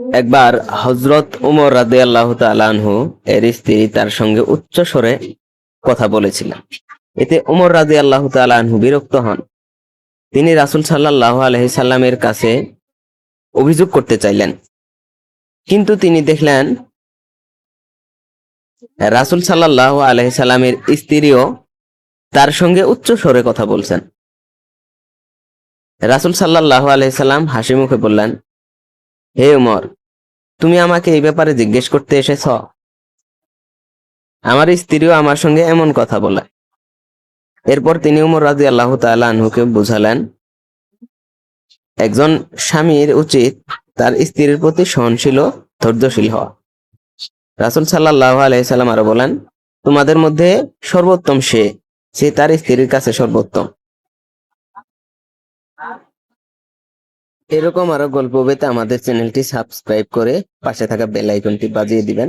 একবার হজরত উমর রাদে আল্লাহ আনহু এর স্ত্রী তার সঙ্গে উচ্চ স্বরে কথা বলেছিলেন। এতে উমর রাদে আল্লাহ আনহু বিরক্ত হন। তিনি রাসুল সাল্লাহ আলহিসাল্লামের কাছে অভিযোগ করতে চাইলেন। কিন্তু তিনি দেখলেন, রাসুল সাল্লাহ আলহিসাল্লামের স্ত্রীও তার সঙ্গে উচ্চ স্বরে কথা বলছেন। রাসুল সাল্লাহ আলহি সাল্লাম হাসি মুখে বললেন হে উমর, তুমি আমাকে এই ব্যাপারে জিজ্ঞেস করতে এসেছ? আমার স্ত্রীও আমার সঙ্গে এমন কথা বলে। এরপর তিনি উমর রাজি আল্লাহ আনহুকে বুঝালেন, একজন স্বামীর উচিত তার স্ত্রীর প্রতি সহনশীল ধৈর্যশীল হওয়া। রাসুল সাল্লাহ আলাইসাল্লাম আরও বলেন, তোমাদের মধ্যে সর্বোত্তম সে সে তার স্ত্রীর কাছে সর্বোত্তম। এরকম আরও গল্প পেতে আমাদের চ্যানেলটি সাবস্ক্রাইব করে পাশে থাকা বেল আইকনটি বাজিয়ে দিবেন।